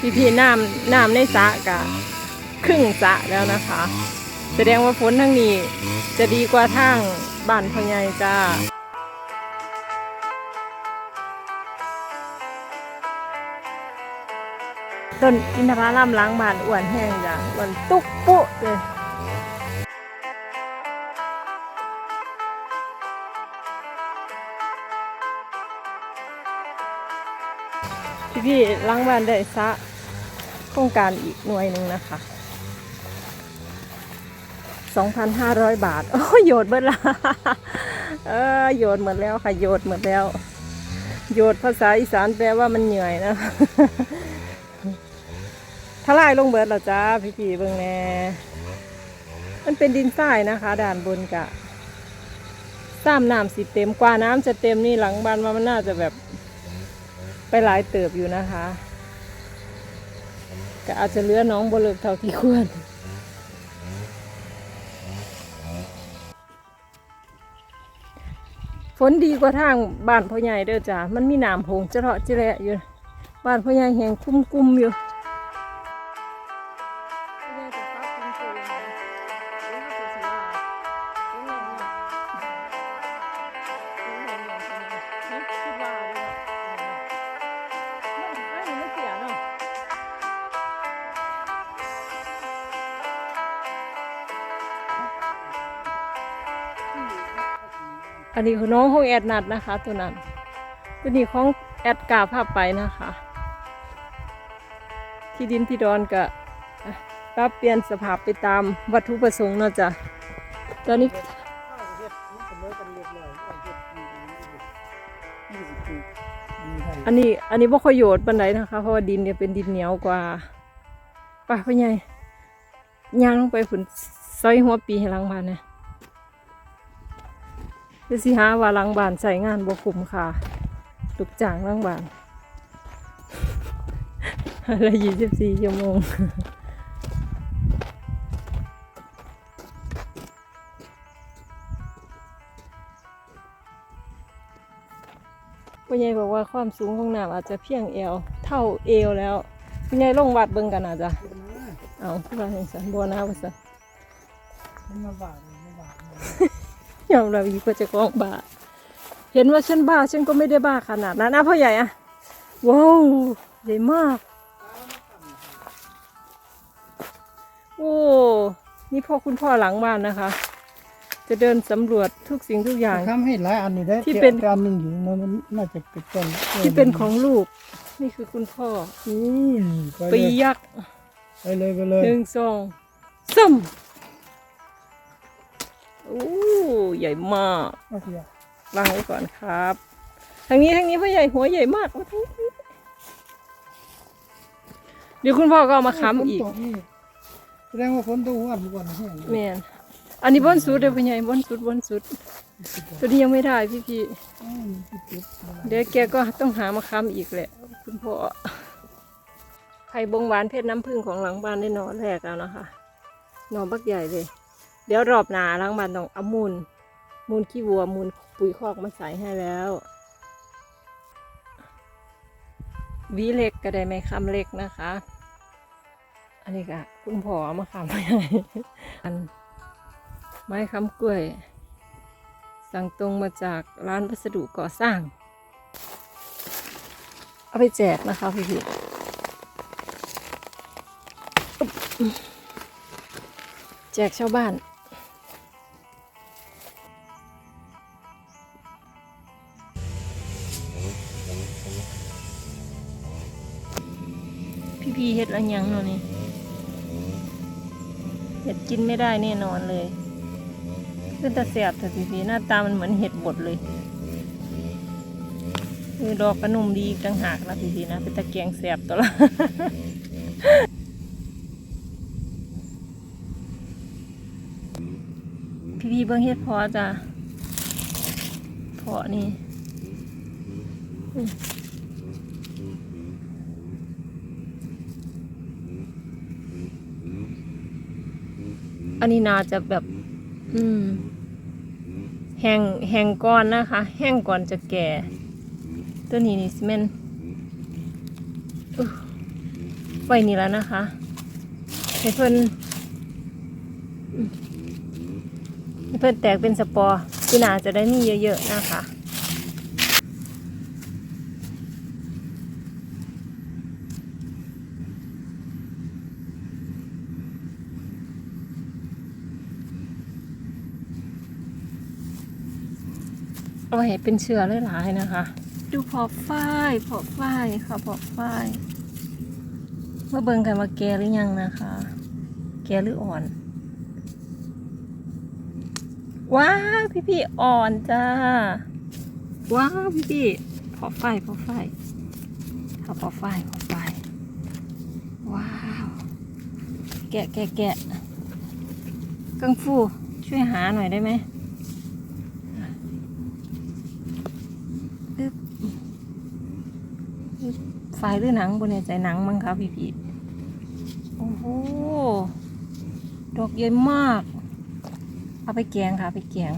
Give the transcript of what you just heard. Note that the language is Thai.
พี่พี่น้ำน้ำในสระกะครึ่งสระแล้วนะคะ แสดงว่าฝนทั้งนี้จะดีกว่าทางบ้านพ่อใหญ่จ้าต้นอินทผลัมล้างบานอ้วนแห้งจ้ะอ้วนตุ๊กปุ๊เลยพี่พี่ล้างบานได้ซะ รงการอีกหน่วยหนึ่งนะคะ 2,500 บาท โอ้ยโยดเบิดละเออโยดหมดแล้วค่ะ โยดหมดแล้ว โยดภาษาอีสานแปลว่ามันเหนื่อยนะทลายลงเบิดแล้วจ้าพี่พี่เบิ่งแน่มันเป็นดินทรายนะคะ ด่านบนกะซ้ำน้ำสิเต็มกว่าน้ำจะเต็มนี่หลังบ้านว่ามันน่าจะแบบไปหลายเติบอยู่นะคะ ก็อาจจะเหลือน้องบเลิกเท่าที่ควรฝนดีกว่าทางบ้านพ่อใหญ่เด้อจ้ามันมีน้ำโพงเจาะจะแหละอยู่ บ้านพ่อใหญ่แหงคุ้มกุมๆอยู่ อันนี้คือน้องของแอดนัดนะคะ ตัวนั้น ตัวนี้ของแอดกาภาพไปนะคะ ที่ดินที่ดอนก็ปรับเปลี่ยนสภาพไปตามวัตถุประสงค์เนาะจ้ะตอนนี้อันนี้อันนี้บ่ค่อยโยดปานใดนะคะ เพราะว่าดินเนี่ยเป็นดินเหนียวกว่าไป่ะพ่อใหญ่ย่างลงไปฝนซอยหัวปีให้ลังบ้านเนี่ย เดี๋ยวสิหาว่าลังบานใส่งานบ่คุ้มค่ะลูกจ้างลังบานอะไรยี่สิบสี่ชั่วโมงพ่อใหญ่บอกว่าความสูงของน้ำอาจจะเพียงเอว เท่าเอวแล้วพ่อใหญ่ลงวัดเบิ่งกันอาจจะเอาที่ว่าเห็นสันบัวน้าว่าสันมันมาบาดมาบาด ยอมรับอีกว่าจะกองบ้าเห็นว่าฉันบ้าฉันก็ไม่ได้บ้าขนาดนั้นนะพ่อใหญ่อะว้าวใหญ่มาก โอ้นี่พ่อคุณพ่อหลังบ้านนะคะ จะเดินสำรวจทุกสิ่งทุกอย่างทำให้หลายอันนี่ได้ที่เป็นแต่อันหนึงอยู่มันมันน่าจะเป็นต้นที่เป็นของลูก นี่คือคุณพ่ออุ้ยไปปีเลยยักษ์ไปเลยไปเลยหนึ่งสองสาม โอ้ใหญ่มากเอาเถอะวางไว้ก่อนครับทางนี้ทางนี้พ่อใหญ่หัวใหญ่มากมาทางนี้เดี๋ยวคุณพ่อก็เอามาค้ำอีกฝนตนี่แสดงว่าฝนตกวันก่อนแห้งแม่นอันนี้บนสุดเดี๋ยวพ่อใหญ่บนสุดบนสุด ตัวนี้ยังไม่ได้พี่พี่อืมที่เก็บๆเดี๋ยวแกก็ต้องหามาค้ำอีกแหละ คุณพ่อไข่บงหวานเพชรน้ำผึ้งของหลังบ้านได้หนอแรกแล้วนะคะหนอบักใหญ่เลย เดี๋ยวรอบหนาหลังบ้านต้องเอามูล มูลขี้วัวมูลปุ๋ยคอกมาใส่ให้แล้ววีเล็กก็ได้ไหมคำเล็กนะคะ อันนี้ก็คุณพ่อเอามาคำให้อันไม้คำกล้วย สั่งตรงมาจากร้านวัสดุก่อสร้าง เอาไปแจกนะคะพี่พี่แจกชาวบ้าน พี่เฮ็ดอะไรยังเนาะนี่เห็ดกินไม่ได้แน่นอนเลยคือตาเสียบแต่พี่พีหน้าตามันเหมือนเห็ดบดเลย คือดอกกระนุ่มดีกต่างหากนะพี่พีนะเป็นตะแกรงเสียบตัวละพี่พีเบิ้งเห็ดพอจ้ะพอนี่ อืมอันนี้นาจะแบบ อืม แห้งแห้งก่อนนะคะ แห้งก่อนจะแก่ ตัวนี้นี่สิแม่นอุ๊ยไว้นี่แล้วนะคะให้เพิ่นให้เพิ่นแตกเป็นสปอร์ปีหนาจะได้มีเยอะๆนะคะ เอาให้เป็นเชื้อหลายๆนะคะ ดูพอบฝ้ายพอบฝ้ายค่ะพอบฝ้ายเมื่อเบิ่งกันว่าแกหรือยังนะคะ แกหรืออ่อน ว้าวพี่พี่ๆอ่อนจ้า ว้าวพี่พี่ๆพอบฝ้ายพอบฝ้ายค่ะพอบฝ้ายพอบฝ้ายว้าว แกะแกะแกะกังฟูช่วยหาหน่อยได้ไหม ไฟหรือหนังบนในใจหนังมั้งคะพี่พี่โอ้โห ดอกใหญ่มาก เอาไปแกงค่ะไปแกง